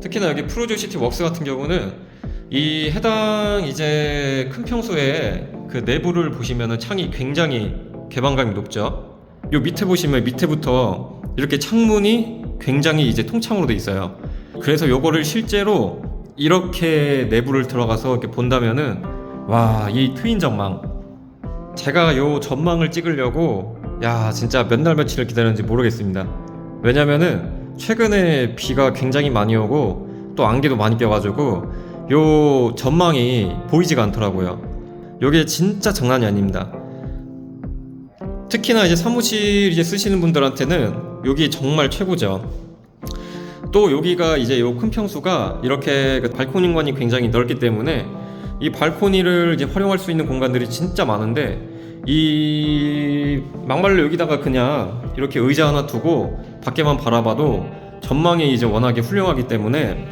특히나 여기 프로조 시티 웍스 같은 경우는 이 해당 이제 큰 평수에 그 내부를 보시면은 창이 굉장히 개방감이 높죠. 요 밑에 보시면 밑에부터 이렇게 창문이 굉장히 이제 통창으로 돼 있어요. 그래서 요거를 실제로 이렇게 내부를 들어가서 이렇게 본다면은 와, 이 트윈 전망. 제가 요 전망을 찍으려고 야, 진짜 몇 날 며칠을 기다렸는지 모르겠습니다. 왜냐면은 최근에 비가 굉장히 많이 오고 또 안개도 많이 껴가지고 요 전망이 보이지가 않더라고요. 요게 진짜 장난이 아닙니다. 특히나 이제 사무실 이제 쓰시는 분들한테는 여기 정말 최고죠. 또 여기가 이제 요 큰 평수가 이렇게 그 발코니 공간이 굉장히 넓기 때문에 이 발코니를 이제 활용할 수 있는 공간들이 진짜 많은데 이 막말로 여기다가 그냥 이렇게 의자 하나 두고 밖에만 바라봐도 전망이 이제 워낙에 훌륭하기 때문에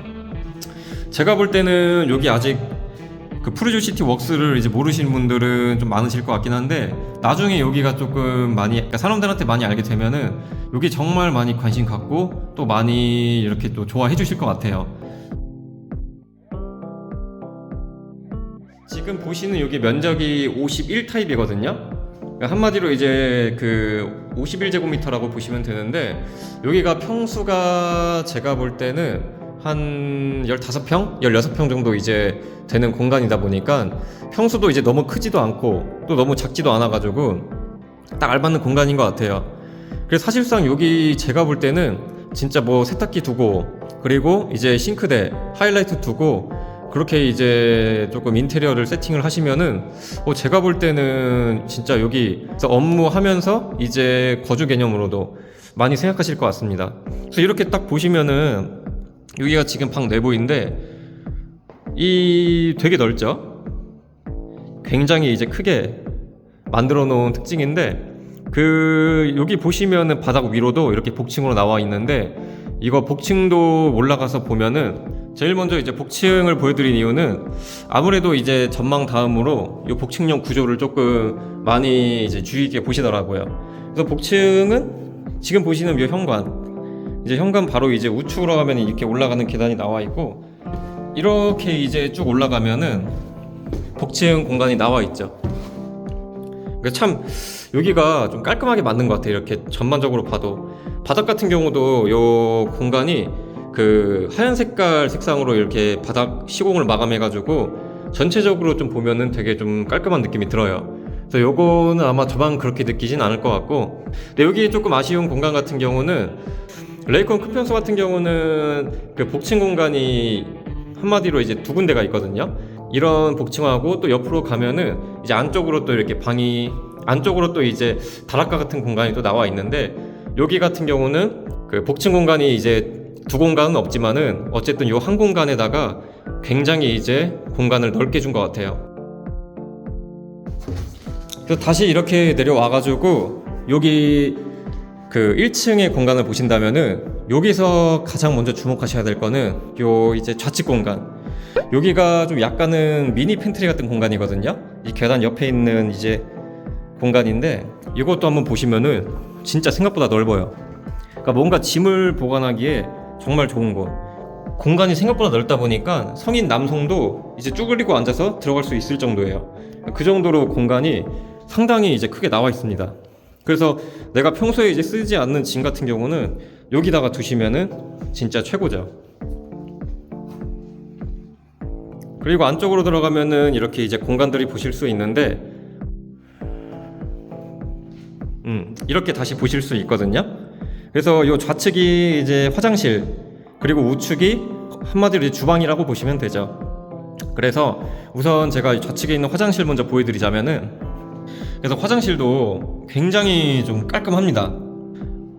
제가 볼 때는 여기 아직 그 프루조 시티 웍스를 이제 모르시는 분들은 좀 많으실 것 같긴 한데 나중에 여기가 조금 많이 그러니까 사람들한테 많이 알게 되면은 여기 정말 많이 관심 갖고 또 많이 이렇게 또 좋아해 주실 것 같아요. 지금 보시는 여기 면적이 51타입이거든요. 한마디로 이제 그 51제곱미터라고 보시면 되는데 여기가 평수가 제가 볼 때는 한 15평? 16평 정도 이제 되는 공간이다 보니까 평수도 이제 너무 크지도 않고 또 너무 작지도 않아 가지고 딱 알맞는 공간인 것 같아요. 그래서 사실상 여기 제가 볼 때는 진짜 뭐 세탁기 두고 그리고 이제 싱크대 하이라이트 두고 그렇게 이제 조금 인테리어를 세팅을 하시면은 어 제가 볼 때는 진짜 여기서 업무하면서 이제 거주 개념으로도 많이 생각하실 것 같습니다. 그래서 이렇게 딱 보시면은 여기가 지금 방 내부인데 이 되게 넓죠? 굉장히 이제 크게 만들어 놓은 특징인데 그 여기 보시면은 바닥 위로도 이렇게 복층으로 나와 있는데 이거 복층도 올라가서 보면은 제일 먼저 이제 복층을 보여드린 이유는 아무래도 이제 전망 다음으로 이 복층형 구조를 조금 많이 이제 주의 있게 보시더라고요. 그래서 복층은 지금 보시는 이 현관 이제 현관 바로 이제 우측으로 가면 이렇게 올라가는 계단이 나와 있고 이렇게 이제 쭉 올라가면은 복층 공간이 나와 있죠. 그러니까 참 여기가 좀 깔끔하게 만든 것 같아요. 이렇게 전반적으로 봐도 바닥 같은 경우도 요 공간이 그 하얀 색깔 색상으로 이렇게 바닥 시공을 마감해가지고 전체적으로 좀 보면은 되게 좀 깔끔한 느낌이 들어요. 그래서 요거는 아마 저만 그렇게 느끼진 않을 것 같고 근데 여기 조금 아쉬운 공간 같은 경우는 레이콘 큰 평수 같은 경우는 그 복층 공간이 한마디로 이제 두 군데가 있거든요. 이런 복층하고 또 옆으로 가면은 이제 안쪽으로 또 이렇게 방이 안쪽으로 또 이제 다락가 같은 공간이 또 나와 있는데 여기 같은 경우는 그 복층 공간이 이제 두 공간은 없지만은 어쨌든 요한 공간에다가 굉장히 이제 공간을 넓게 준 것 같아요. 그래서 다시 이렇게 내려와 가지고 여기 그 1층의 공간을 보신다면은 여기서 가장 먼저 주목하셔야 될 거는 요 이제 좌측 공간. 여기가 좀 약간은 미니 팬트리 같은 공간이거든요. 이 계단 옆에 있는 이제 공간인데 이것도 한번 보시면은 진짜 생각보다 넓어요. 그러니까 뭔가 짐을 보관하기에 정말 좋은 곳. 공간이 생각보다 넓다 보니까 성인 남성도 이제 쭈그리고 앉아서 들어갈 수 있을 정도예요. 그 정도로 공간이 상당히 이제 크게 나와 있습니다. 그래서 내가 평소에 이제 쓰지 않는 짐 같은 경우는 여기다가 두시면은 진짜 최고죠. 그리고 안쪽으로 들어가면은 이렇게 이제 공간들이 보실 수 있는데, 음, 이렇게 다시 보실 수 있거든요. 그래서 이 좌측이 이제 화장실, 그리고 우측이 한마디로 이제 주방이라고 보시면 되죠. 그래서 우선 제가 이 좌측에 있는 화장실 먼저 보여드리자면은, 그래서 화장실도 굉장히 좀 깔끔합니다.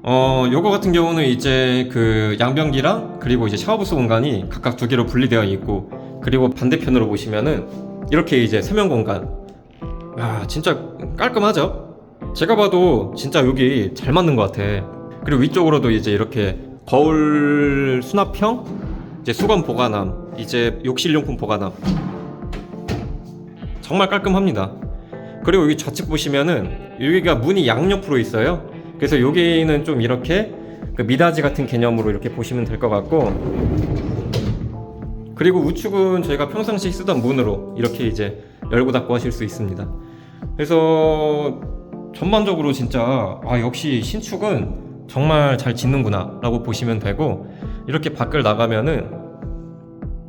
어, 요거 같은 경우는 이제 그 양변기랑 그리고 이제 샤워부스 공간이 각각 두 개로 분리되어 있고 그리고 반대편으로 보시면은 이렇게 이제 세면 공간. 야, 진짜 깔끔하죠? 제가 봐도 진짜 여기 잘 맞는 것 같아. 그리고 위쪽으로도 이제 이렇게 거울 수납형, 이제 수건 보관함, 이제 욕실용품 보관함. 정말 깔끔합니다. 그리고 여기 좌측 보시면은 여기가 문이 양옆으로 있어요. 그래서 여기는 좀 이렇게 그 미닫이 같은 개념으로 이렇게 보시면 될 것 같고 그리고 우측은 저희가 평상시 쓰던 문으로 이렇게 이제 열고 닫고 하실 수 있습니다. 그래서 전반적으로 진짜 아 역시 신축은 정말 잘 짓는구나 라고 보시면 되고 이렇게 밖을 나가면은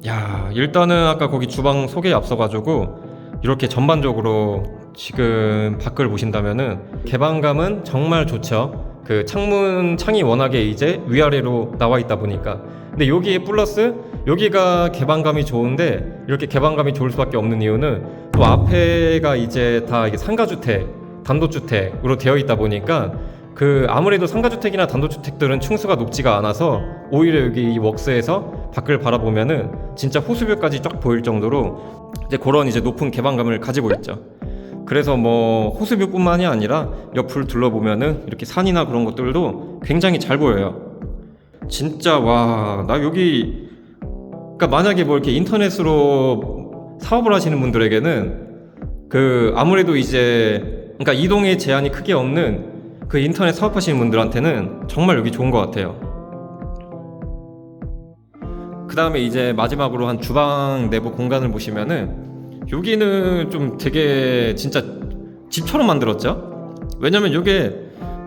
야 일단은 아까 거기 주방 소개에 앞서가지고 이렇게 전반적으로 지금 밖을 보신다면은 개방감은 정말 좋죠. 그 창문 창이 워낙에 이제 위아래로 나와 있다 보니까 근데 여기에 플러스 여기가 개방감이 좋은데 이렇게 개방감이 좋을 수밖에 없는 이유는 또 앞에가 이제 다 이게 상가주택 단독주택으로 되어 있다 보니까 그 아무래도 상가주택이나 단독주택들은 층수가 높지가 않아서 오히려 여기 이 웍스에서 밖을 바라보면은 진짜 호수뷰까지 쫙 보일 정도로 이제 그런 이제 높은 개방감을 가지고 있죠. 그래서 뭐 호수뷰뿐만이 아니라 옆을 둘러보면은 이렇게 산이나 그런 것들도 굉장히 잘 보여요. 진짜 와 나 여기 그러니까 만약에 뭐 이렇게 인터넷으로 사업을 하시는 분들에게는 그 아무래도 이제 그러니까 이동의 제한이 크게 없는 그 인터넷 사업하시는 분들한테는 정말 여기 좋은 것 같아요. 그 다음에 이제 마지막으로 한 주방 내부 공간을 보시면은 여기는 좀 되게 진짜 집처럼 만들었죠. 왜냐면 이게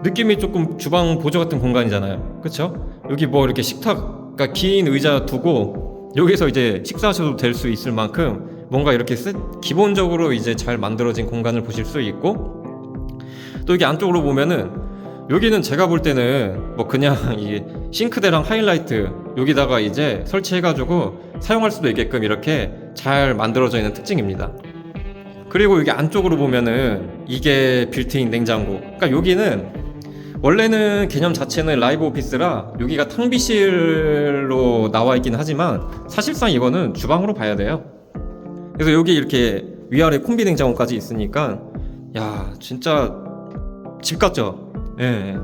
느낌이 조금 주방 보조 같은 공간이잖아요. 그렇죠? 여기 뭐 이렇게 식탁, 그러니까 긴 의자 두고 여기서 이제 식사하셔도 될 수 있을 만큼 뭔가 이렇게 세, 기본적으로 이제 잘 만들어진 공간을 보실 수 있고 또 여기 안쪽으로 보면은 여기는 제가 볼 때는 뭐 그냥 이 싱크대랑 하이라이트 여기다가 이제 설치해가지고 사용할 수도 있게끔 이렇게 잘 만들어져 있는 특징입니다. 그리고 여기 안쪽으로 보면은 이게 빌트인 냉장고. 그러니까 여기는 원래는 개념 자체는 라이브 오피스라 여기가 탕비실로 나와 있긴 하지만 사실상 이거는 주방으로 봐야 돼요. 그래서 여기 이렇게 위아래 콤비 냉장고까지 있으니까 야 진짜 집 같죠? 예.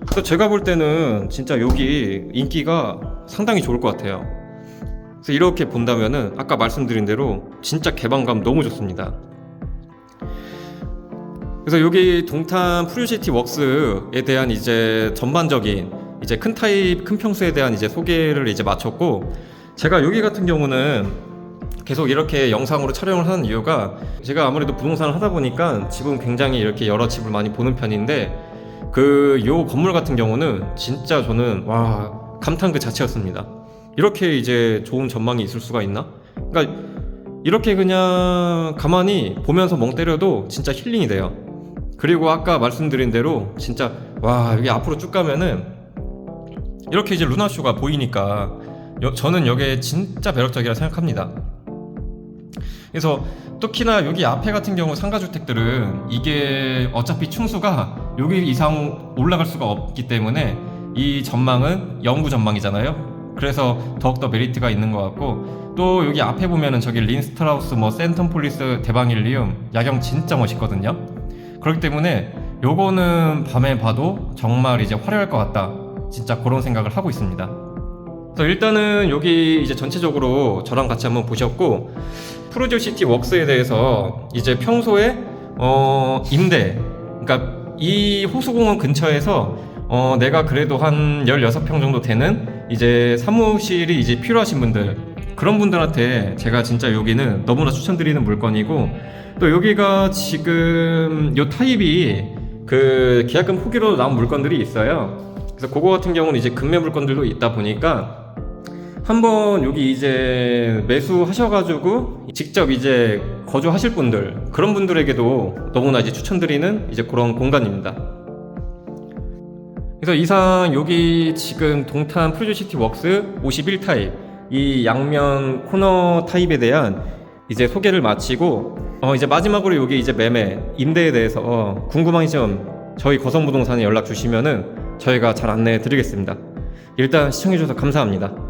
그래서 제가 볼 때는 진짜 여기 인기가 상당히 좋을 것 같아요. 그래서 이렇게 본다면은 아까 말씀드린 대로 진짜 개방감 너무 좋습니다. 그래서 여기 동탄 프류시티 웍스에 대한 이제 전반적인 이제 큰 타입 큰 평수에 대한 이제 소개를 이제 마쳤고 제가 여기 같은 경우는 계속 이렇게 영상으로 촬영을 하는 이유가 제가 아무래도 부동산을 하다 보니까 집은 굉장히 이렇게 여러 집을 많이 보는 편인데 그 요 건물 같은 경우는 진짜 저는 와 감탄 그 자체였습니다. 이렇게 이제 좋은 전망이 있을 수가 있나? 그러니까 이렇게 그냥 가만히 보면서 멍 때려도 진짜 힐링이 돼요. 그리고 아까 말씀드린 대로 진짜 와 여기 앞으로 쭉 가면은 이렇게 이제 루나쇼가 보이니까 여- 저는 여기에 진짜 매력적이라 생각합니다. 그래서 특히나 여기 앞에 같은 경우 상가주택들은 이게 어차피 충수가 여기 이상 올라갈 수가 없기 때문에 이 전망은 영구 전망이잖아요. 그래서 더욱더 메리트가 있는 것 같고 또 여기 앞에 보면은 저기 린스트라우스 뭐 센텀폴리스 대방일리움 야경 진짜 멋있거든요. 그렇기 때문에 요거는 밤에 봐도 정말 이제 화려할 것 같다. 진짜 그런 생각을 하고 있습니다. 그래서 일단은 여기 이제 전체적으로 저랑 같이 한번 보셨고 프로듀 시티 웍스에 대해서 이제 평소에 어 임대 그러니까 이 호수공원 근처에서 어 내가 그래도 한 16평 정도 되는 이제 사무실이 이제 필요하신 분들 그런 분들한테 제가 진짜 여기는 너무나 추천드리는 물건이고 또 여기가 지금 요 타입이 그 계약금 후기로 나온 물건들이 있어요. 그래서 그거 같은 경우는 이제 금매 물건들도 있다 보니까 한번 여기 이제 매수하셔가지고 직접 이제 거주하실 분들 그런 분들에게도 너무나 이제 추천드리는 이제 그런 공간입니다. 그래서 이상 여기 지금 동탄 프로듀시티 웍스 51 타입 이 양면 코너 타입에 대한 이제 소개를 마치고 어 이제 마지막으로 여기 이제 매매 임대에 대해서 어 궁금하신 점 저희 거성부동산에 연락 주시면은 저희가 잘 안내해 드리겠습니다. 일단 시청해 주셔서 감사합니다.